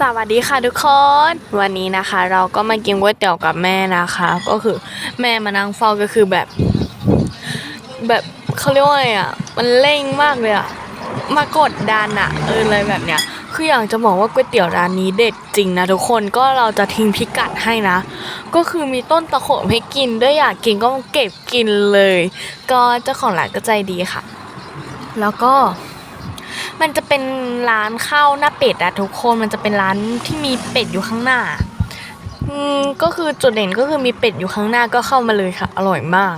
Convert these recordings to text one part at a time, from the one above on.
สวัสดีค่ะทุกคน วันนี้นะคะ เราก็มากินก๋วยเตี๋ยวกับแม่นะคะ ก็คือแม่มานั่งเฝ้าก็คือแบบ แบบเขาเรียกว่าไงอะมันเร่งมากเลยอะมากดดันอะเออเลยแบบเนี้ยคืออยากจะบอกว่าก๋วยเตี๋ยวร้านนี้เด็ดจริงนะทุกคนก็เราจะทิ้งพิกัดให้นะ ก็คือมีต้นตะโขบให้กินด้วยอยากกินก็เก็บกินเลย ก็เจ้าของร้านก็ใจดีค่ะ แล้วก็ มันจะเป็นร้านข้าวหน้าเป็ดอะทุกคนมันจะเป็นร้านที่มีเป็ดอยู่ข้างหน้าอืมก็คือจุดเด่นก็คือมีเป็ดอยู่ข้างหน้าก็เข้ามาเลยค่ะ อร่อยมาก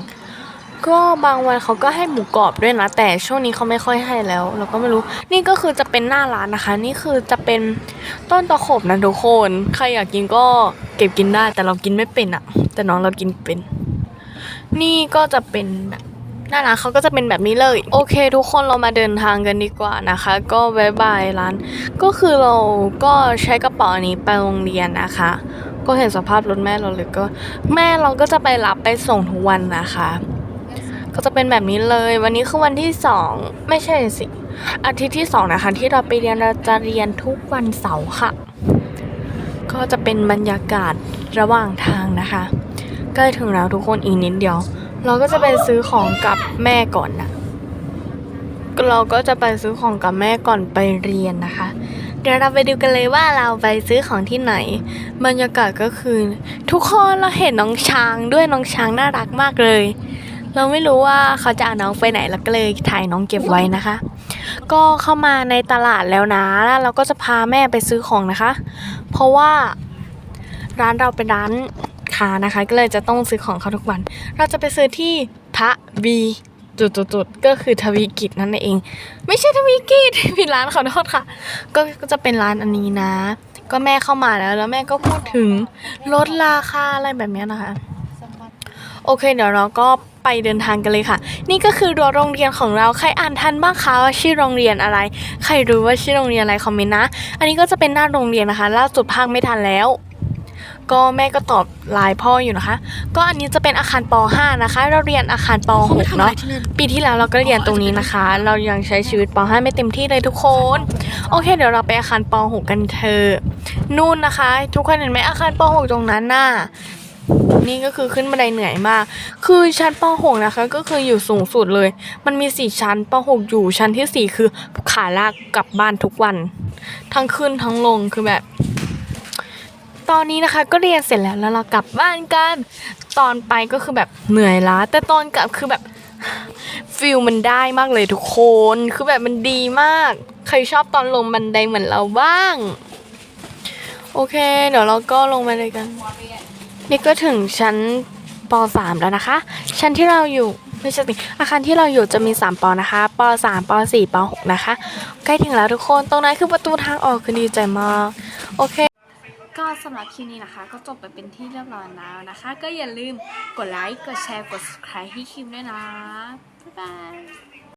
ก็บางวันเขาก็ให้หมูกรอบด้วยนะ แต่ช่วงนี้เขาไม่ค่อยให้แล้ว เราก็ไม่รู้ นี่ก็คือจะเป็นหน้าร้านนะคะ นี่คือจะเป็นต้นตะขบนะทุกคน ใครอยากกินก็เก็บกินได้ แต่เรากินไม่เป็นอะแต่น้องเรากินเป็น นี่ก็จะเป็นแบบ น้าร้านเขาก็จะเป็นแบบนี้เลย โอเค ทุกคนเรามาเดินทางกันดีกว่านะคะ ก็บายบายร้าน ก็คือเราก็ใช้กระเป๋าอันนี้ไปโรงเรียนนะคะ ก็เห็นสภาพรถแม่เราเลยก็ แม่เราก็จะไปรับไปส่งทุกวันนะคะ ก็จะเป็นแบบนี้เลย วันนี้คือวันที่สองไม่ใช่สิอาทิตย์ที่สองนะคะ ที่เราไปเรียนเราจะเรียนทุกวันเสาร์ค่ะ ก็จะเป็นบรรยากาศระหว่างทางนะคะใกล้ถึงแล้วทุกคนอีกนิดเดียว เราก็จะไปซื้อของกับแม่ก่อนนะ เราก็จะไปซื้อของกับแม่ก่อนไปเรียนนะคะ เดี๋ยวเราไปดูกันเลยว่าเราไปซื้อของที่ไหน บรรยากาศก็คือ ทุกคนเราเห็นน้องช้างด้วยน้องช้างน่ารักมากเลย เราไม่รู้ว่าเขาจะเอาน้องไปไหนเราก็เลยถ่ายน้องเก็บไว้นะคะ ก็เข้ามาในตลาดแล้วนะแล้วเราก็จะพาแม่ไปซื้อของนะคะ เพราะว่าร้านเราเป็นร้าน ค้านะคะ ก็เลยจะต้องซื้อของเขาทุกวัน เราจะไปซื้อที่ทะวีจุดๆๆก็คือทวีกิจนั่นเอง ไม่ใช่ทวีกิจผิดร้านขอโทษค่ะ ก็จะเป็นร้านอันนี้นะ ก็แม่เข้ามาแล้ว แล้วแม่ก็พูดถึงลดราคาอะไรแบบนี้นะคะ โอเค เดี๋ยวเราก็ไปเดินทางกันเลยค่ะ นี่ก็คือรั้วโรงเรียนของเราใครอ่านทันบ้างคะว่าชื่อโรงเรียนอะไร ใครรู้ว่าชื่อโรงเรียนอะไรคอมเมนต์นะ อันนี้ก็จะเป็นหน้าโรงเรียนนะคะล่าสุดภาคไม่ทันแล้ว ก็แม่ก็ตอบไลน์พ่ออยู่นะคะ ก็อันนี้จะเป็นอาคารป .5 นะคะ เราเรียนอาคารป .6 เนาะปีที่แล้วเราก็เรียนตรงนี้นะคะ เรายังใช้ชีวิตป .5 ไม่เต็มที่เลยทุกคน โอเค เดี๋ยวเราไปอาคารป .6 กันเถอะนู่นนะคะ ทุกคนเห็นไหมอาคารป .6 ตรงนั้นน่ะนี่ก็คือขึ้นบันไดเหนื่อยมาก คือชั้นป .6 นะคะ ก็คืออยู่สูงสุดเลย มันมีสี่ชั้นป .6 อยู่ชั้นที่สี่คือขาลากกลับบ้านทุกวัน ทั้งขึ้นทั้งลงคือแบบ ตอนนี้นะคะก็เรียนเสร็จแล้วแล้วเรากลับบ้านกัน ตอนไปก็คือแบบเหนื่อยล้า แต่ตอนกลับคือแบบฟิลมันได้มากเลยทุกคน คือแบบมันดีมาก ใครชอบตอนลงบันไดเหมือนเราบ้าง โอเค เดี๋ยวเราก็ลงมาเลยกัน นี่ก็ถึงชั้นป .3 แล้วนะคะ ชั้นที่เราอยู่ไม่ใช่สิอาคารที่เราอยู่จะมี 3ปอนะคะป .3 ป .4 ป .6 นะคะ ใกล้ถึงแล้วทุกคน ตรงนั้นคือประตูทางออกคือดีใจมาก โอเค ก็สำหรับคลิปนี้นะคะ ก็จบไปเป็นที่เรียบร้อยแล้วนะคะ ก็อย่าลืมกดไลค์ กดแชร์ กด subscribe ให้คิปด้วยนะ บ๊ายบาย